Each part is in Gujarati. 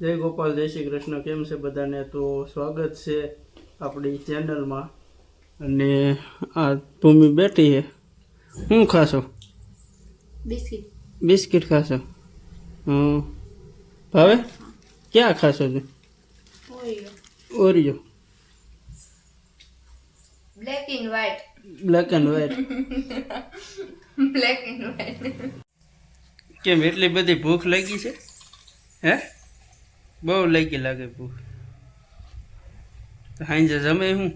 જય ગોપાલ જય શ્રી કૃષ્ણ. કેમ છે બધાને? તો સ્વાગત છે આપણી ચેનલમાં. અને આ ભૂમિ બેઠી છે શું ખાશો? બિસ્કિટ. બિસ્કિટ ખાશો? હં ભાવે? ક્યાં ખાશો તું? Oreo. Oreo. Black and white black and white black and white કેમ એટલી બધી ભૂખ લાગી છે? હે? બહુ લાગી લાગે ભૂખ. સાંજે જમે હું?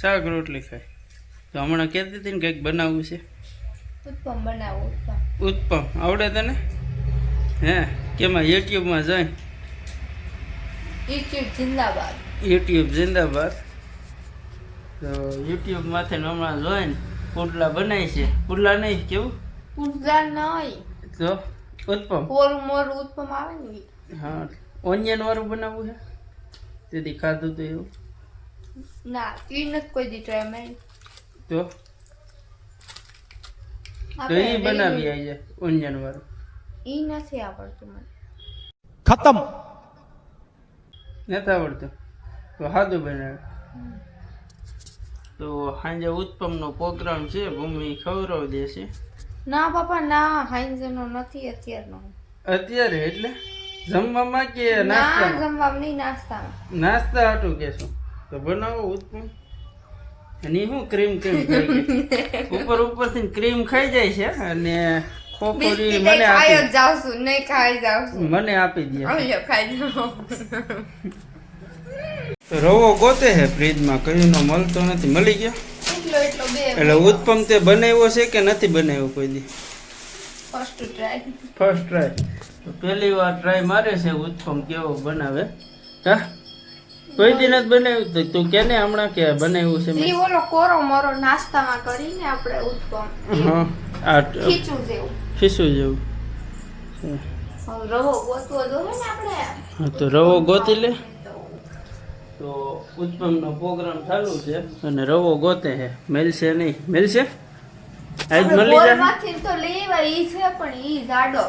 શાક રોટલી. ખાય. તો હમણાં કહેતી હતી ને કંઈક બનાવવું છે. ઉત્પમ બનાવો ઉત્પમ. ઉત્પમ. આવડે તને? હે? કેમાં? યુટ્યુબમાં જાય. યુટ્યુબ જિંદાબાદ. યુટ્યુબ જિંદાબાદ. તો યુટ્યુબમાંથી હમણાં જોઈને પુડલા બનાવી છે. પુડલા નહીં કેવું? પુડલા નહીં. તો? ઉત્પમ? ઓરું મોરું ઉત્પમ આવે ને હા. ઓનિયન વાળું બનાવવું છે? તેથી ખાધું તો એવું. ના એ નથી કોઈ દી ટ્રાય મેં. તો? તો બનાવી આવી છે ઓનિયન વાળું. એ નથી આવડતું મને. ખતમ. નથી આવડતું? તો સાદું બનાવે. તો સાંજે ઉત્પમ નો પ્રોગ્રામ છે ભૂમિ ખવડાવી દેશે. ના પપ્પા ના હાઈન્ઝનો નથી અત્યારનો. અત્યારે એટલે? જમવામાં કે ના જમવામાં નહીં નાસ્તામાં. નાસ્તા હાટું કેશું તો બનાવો ઉત્પમ અને હું ક્રીમ ક્રીમ ઉપર ઉપરથી ક્રીમ ખાઈ જાય છે અને ખોખરી મને આપી જાઉં છું નહીં ખાઈ છું. મને આપી દે. આવ્યો ખાઈ જાઉં રવો ગોતે હે ફ્રીજમાં કયું નો મળતો નથી. મળી ગયો? એટલો એટલો બે એટલે ઉત્પમ તે બનાવ્યો છે કે નથી બનાવ્યો કોઈ દી? ફર્સ્ટ ટ્રાય ફર્સ્ટ ટ્રાય પહેલી વાર ટ્રાય મારે છે ઉત્પમ કેવો બનાવે? હા? કોઈ દી નથી બનાવ્યું? તો તું કેને હમણાં કે બનાવ્યું છે મેં? ઓલો કોરો મોરો નાસ્તામાં કરીને આપણે ઉત્પમ હા આ ખીચું જેવું. ખીચું જેવું. રવો ગોતવો જોઈએ ને આપણે? હા તો રવો ગોતી લે. તો ઉત્પન્નનો પ્રોગ્રામ ચાલુ છે. અને રવો ગોતે છે મેલશે નહીં. મેલશે? આજ મળી જાય તો લેવા ઈ છે પણ ઈ જાડો.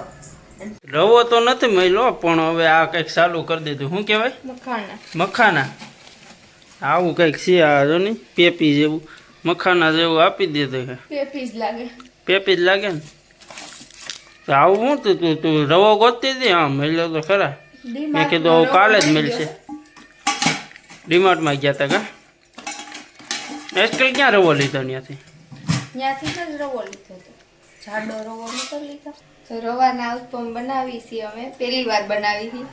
રવો તો નથી મળ્યો પણ હવે આ કંઈક ચાલુ કરી દીધું. શું કહેવાય? મખાના. મખાના. આવું કંઈક છે આ જો ને પેપી જેવું. મખાના જેવું આપી દીધું છે. પેપી જ લાગે. પેપી જ લાગે ને? તો આવું શું તું તું તું રવો ગોતતી હતી હા મળ્યો તો ખરા. મેં કીધું કાલે જ મળશે ડીમાર્ટમાં ગયા હતા કા? આજકાલ ક્યાં રવો લીધો ત્યાંથી? ત્યાંથી જ રવો લીધો હતો. જાડો રવો નતો લીધો. તો રવાના ઉત્પમ બનાવી છીએ અમે. પહેલી વાર બનાવી હતી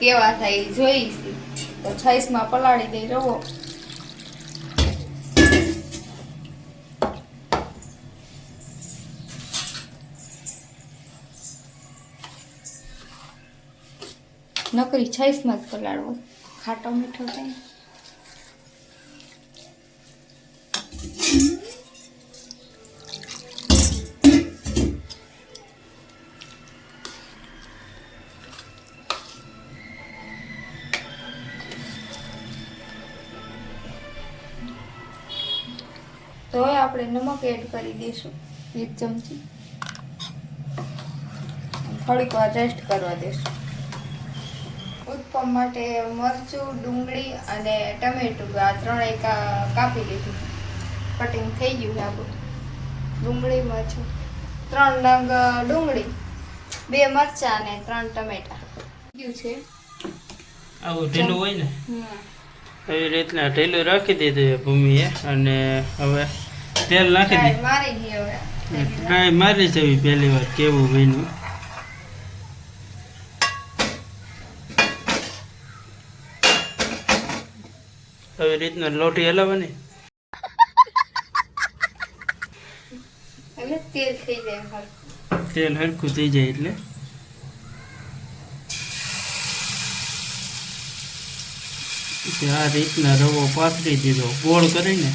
કેવા થાય ઈ જોઈ છે. તો છાઈસમાં પલાળી દઈ રવો. નકરી છાઈસમાં જ પલાળવો. ખાટો મીઠો થાય. તો હવે આપણે નમક એડ કરી દઈશું, એક ચમચી. થોડીક વાર રેસ્ટ કરવા દઈશું. ઉત્પમ માટે મરચું ડુંગળી અને ટમેટું આ ત્રણેય કાપી લીધું. કટિંગ થઈ ગયું બધું ડુંગળી મરચું. ત્રણ નંગ ડુંગળી. બે મરચાં અને ત્રણ ટમેટા. ગયું છે? આવું ઢીલું હોય ને? એવી રીતના ઢીલું રાખી દીધું છે ભૂમિએ અને હવે તેલ નાખી દીધું. દે મારી ગઈ હવે. ટ્રાય મારી જવી પહેલી વાર કેવું બન્યું. આવી રીતના લોટી હલાવવાની. તેલ થઈ જાય હરખું. થઈ જાય એટલે. આ રીતના રવો પાથરી દીધો. ગોળ કરીને.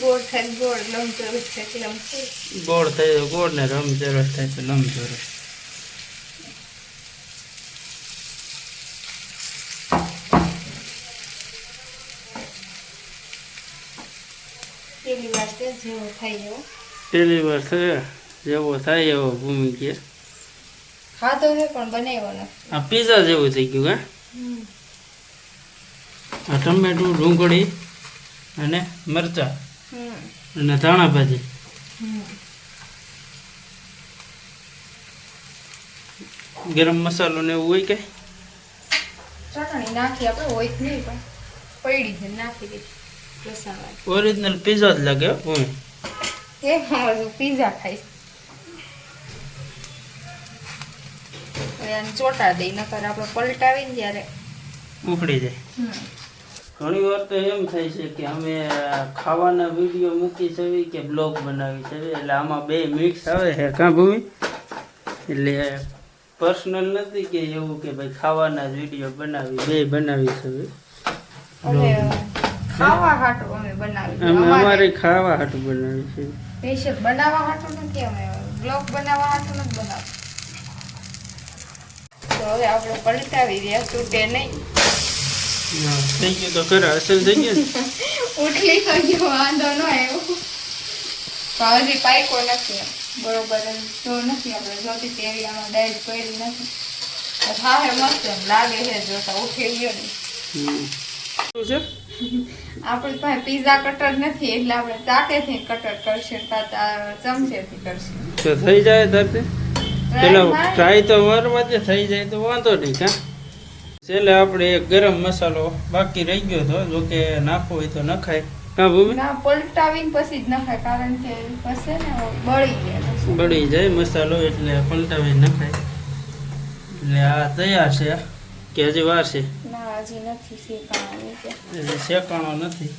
ગોળ થાય ગોળ લંબચોરસ થાય ગોળ થાય ગોળ ને લંબચોરસ થાય તો લંબચોરસ પેલી વાર તેલ જેવો થાય એવો. જેવો થાય એવો ભૂમિ કે. ખાધો હે પણ બનાવ્યો નથી આ પીઝા જેવું થઈ ગયું હે? આ ટમેટું ડુંગળી અને મરચાં અને ધાણા ભાજી. ગરમ મસાલો ને એવું હોય કે? ચટણી નાખી આપણે હોય જ નહીં પણ પડી છે નાખી દીધી ઓરિજિનલ પીઝા જ લાગે હો ભૂમિ. એ હું પીઝા ખાઈશ આને ચોટા દઈ નકર આપણે પલટાવીને ત્યારે ઉખડી જાય. ઘણી વાર તો એમ થાય છે કે અમે ખાવાના વીડિયો મૂકી છે કે બ્લોગ બનાવી છે એટલે આમાં બે મિક્સ આવે છે. કાં ભૂમિ? એટલે પર્સનલ નથી કે એવું કે ભાઈ ખાવાના જ વીડિયો બનાવી બે બનાવી છે ખાવા હાટું અમે બનાવી અમે અમારે ખાવા હાટું બનાવી છે સ્પેશિયલ બનાવવા હાટું નથી અમે. બ્લોગ બનાવવા હાટું નથી બનાવતા. તો હવે આપણે પલટાવી રહ્યા તૂટે નહીં. થઈ ગયું તો ખરા અસલ થઈ ગયું ઉઠલી તો ગયો વાંધો ન આવ્યો. પણ હજી પાયકો નથી બરોબર જો નથી આપણે જોતી તેવી આમાં ડાયટ કરી નથી. તો હા હે મસ્ત લાગે છે જોતા ઉઠી ગયો ને છે આપણી પાસે પીઝા કટર નથી એટલે આપણે ચાટેથી કટર કરશે ચમચેથી કરશે. તો થઈ જાય તારથી? પેલો ટ્રાય તો દે થઈ જાય તો વાંધો નહીં હા છેલ્લે આપણે એક ગરમ મસાલો બાકી રહી ગયો હતો જો કે નાખવો હોય તો નખાય. હા ભૂમિ? ના પલટાવીને પછી જ નખાય કારણ કે પછી ને બળી જાય બળી જાય મસાલો એટલે પલટાવી નખાય. એટલે આ તૈયાર છે કે હજી વાર છે. હજી નથી શેકાવાનું છે શેકાણો નથી.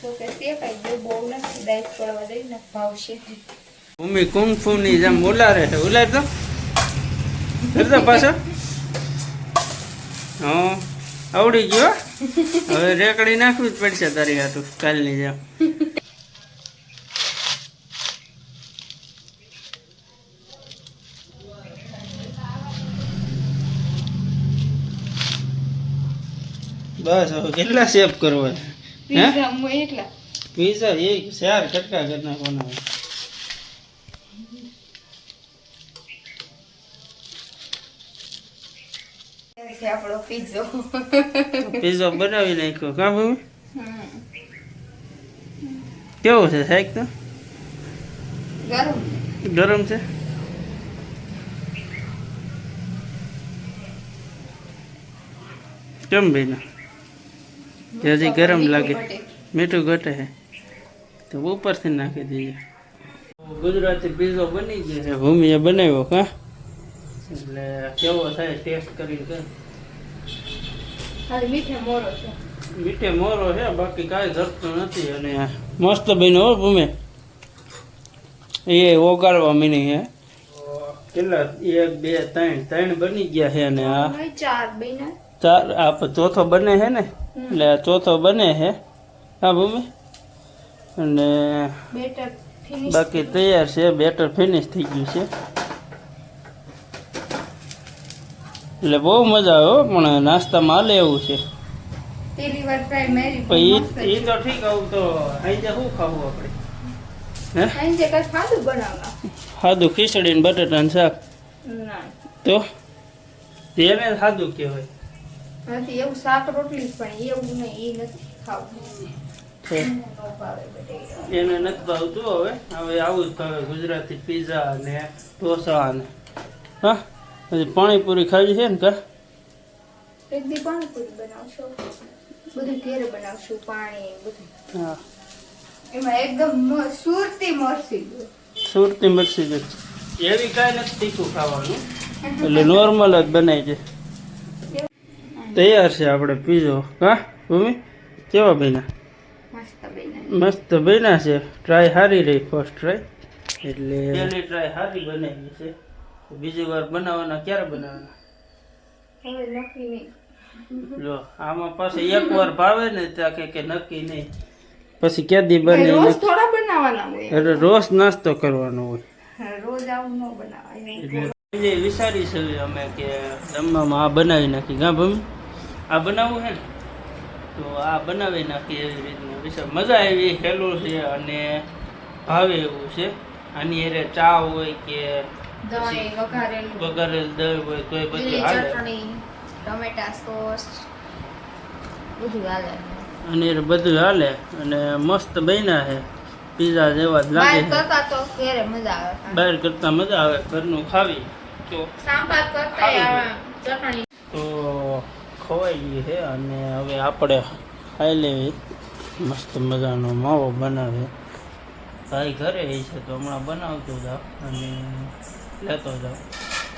તો કે શેકાઈ ગયું બહુ નથી ડાયટ કરવા દઈ ને ભાવશે. ભૂમિ કુંફુ ની જેમ ઉલારે છે. ઉલાર તો? કરતો પાછા? હા આવડી ગયો હવે રેકડી નાખવી જ પડશે તારી હાથું કાલની જેમ. બસ હવે કેટલા સેવ કરવા હે? પીઝા એટલા. પીઝા એક ચાર કટકા કરી નાખવાના આપણો પીઝો પીઝા બનાવી નાખ્યો. કા ભૂમિ કેવો છે સાહેબ તો? ગરમ. ગરમ છે? કેમ ભાઈ હજી ગરમ લાગે મીઠું ઘટે છે તો ઉપરથી નાખી દઈએ ગુજરાતી પીઝો બની ગયો છે ભૂમિએ બનાવ્યો કા એટલે કેવો થાય ટેસ્ટ કરીને કહે. ખાલી મીઠે મોરો છે। મીઠે મોરો છે બાકી કાંઈ ઘટતું નથી અને મસ્ત બન્યો હો ભૂમે. એ ઓગાળવા મીની હે. કેટલા? એક બે ત્રણ. ત્રણ બની ગયા છે અને આ નહીં, ચાર બન્યા. ચાર આ ચોથો બને છે ને? એટલે આ ચોથો બને છે હા ભૂમિ અને બાકી તૈયાર છે બેટર ફિનિશ થઈ ગયું છે. એટલે બહુ મજા આવે હો પણ નાસ્તામાં હાલે એવું છે. એ તો ઠીક આવું તો અહીં શું ખાવું આપણે? સાદું ખીચડી ને બટાટાનું શાક. તો? એને સાદું કહેવાય નથી એવું શાક રોટલી પણ એવું નહીં એ નથી ખાવું. એને નથી ભાવતું હવે. હવે આવું જ ભાવે ગુજરાતી પીઝા ને ઢોસા ને. હા? પછી પાણીપુરી ખાવી છે ને કા? એક દી પાણીપુરી બનાવશો. બધું ઘેરે બનાવશું પાણી બધું. હા. એમાં એકદમ સુરતી મરસી સુરતી મરસી એવી કાંઈ નથી તીખું ખાવાનું. એટલે નોર્મલ જ બનાવી છે. તૈયાર છે આપણે પીઝો હા ભૂમિ કેવા બન્યા? મસ્ત બન્યા. છે. ટ્રાય સારી રહી ફર્સ્ટ ટ્રાય એટલે પહેલી ટ્રાય સારી બનાવી છે. બીજી વાર બનાવવાના ક્યારે બનાવવાના? લો જો આમાં પાછું એક વાર ભાવે ને ત્યાં કે કે નક્કી નહીં. પછી ક્યાદી બને રોજ થોડા બનાવવાના હોય. એટલે રોજ નાસ્તો કરવાનો હોય. રોજ આવું ન બનાવાય. એટલે વિચારી છે અમે કે જમવામાં આ બનાવી નાખી. ગા ભૂમિ આ બનાવવું છે ને તો આ બનાવી નાખીએ એવી રીતના. વિચાર મજા આવી હેલું છે અને ભાવે એવું છે. આની અરે ચા હોય કે વઘારેલ. દહીં હોય તોય બધું હાલે. ટમેટા સોસ બધું હાલે. અને બધું હાલે અને મસ્ત બન્યા છે. પીઝા જેવા જ લાગે છે. કરતા તો ઘેરે મજા આવે. ખાવાની. બહાર કરતા મજા આવે ઘરનું ખાવી. તો સાંભાર કરતા ચટણી તો ખવાઈ ગઈ છે અને હવે આપણે ખાઈ લેવી મસ્ત મજાનો માવો બનાવે. ભાઈ ઘરે છે તો હમણાં બનાવતો જાવ અને લેતો જાવ